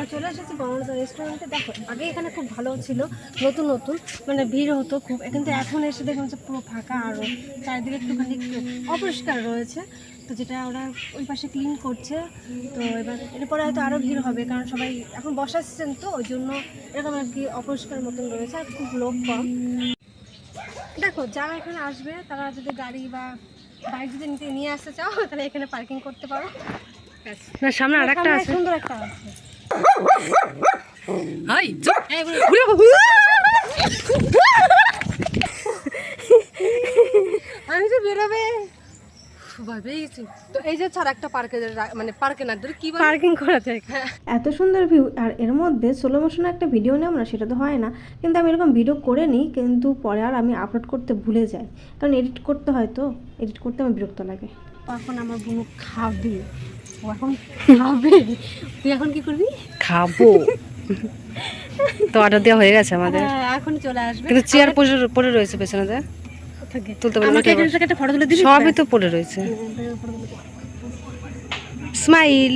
আমরা চলে এসেছি বনলতা রেস্টুরেন্টে। দেখো আগে এখানে খুব ভালো ছিল নতুন নতুন মানে ভিড় হতো খুব। কিন্তু এখন এসে দেখলাম যে পুরো ফাঁকা আরও চারিদিকে একটুখানি অপরিষ্কার রয়েছে। তো যেটা ওরা ওই পাশে ক্লিন করছে তো এবার এরপরে হয়তো আরও ভিড় হবে কারণ সবাই এখন সিজন তো ওই জন্য এরকম আর কি অপরিষ্কার মতন রয়েছে আর খুব লোক কম। দেখো যারা এখানে আসবে তারা যদি গাড়ি বা বাইক যদি নিতে নিয়ে আসতে চাও তাহলে এখানে পার্কিং করতে পারো। না সামনে আর একটা আছে। সুন্দর একটা আছে। হাই আমি তো বেরোবে। তো এই যে ছাড় একটা পার্কে মানে পার্কে না ধরে কি পার্কিং করা যায় এত সুন্দর ভিউ আর এর মধ্যে সোলো মোশনে একটা ভিডিও নেব না সেটা তো হয় না। কিন্তু আমি এরকম ভিডিও করে নিই কিন্তু পরে আর আমি আপলোড করতে ভুলে যাই। কারণ এডিট করতে হয় তো এডিট করতে আমার বিরক্ত লাগে। এখন আমার বুনু খাবে। ও এখন খাবে। তুই এখন কি করবি? খাব। তো অর্ডার দেওয়া হয়ে গেছে আমাদের। হ্যাঁ এখন চলে আসবে। কিন্তু চেয়ার পড়ে পড়ে রয়েছে পেছনেতে থাকে তুলতে পারব আমাকে এখান একটা ফটো তুলে দিবি? সবই তো পড়ে রয়েছে। স্মাইল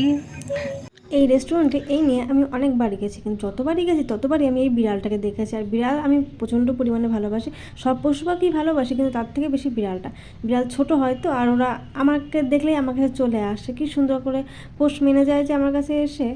এই রেস্টুরেন্টে এই নিয়ে আমি অনেকবারই গেছি, কিন্তু যতবারই গেছি ততবারই আমি এই বিড়ালটাকে দেখেছি। আর বিড়াল আমি প্রচণ্ড পরিমাণে ভালোবাসি। সব পশু পাখি ভালোবাসি, কিন্তু তার থেকে বেশি বিড়ালটা। বিড়াল ছোট হয় তো, আর ওরা আমাকে দেখলেই আমার কাছে চলে আসে। কি সুন্দর করে পোষ মেনে যায় যে আমার কাছে এসে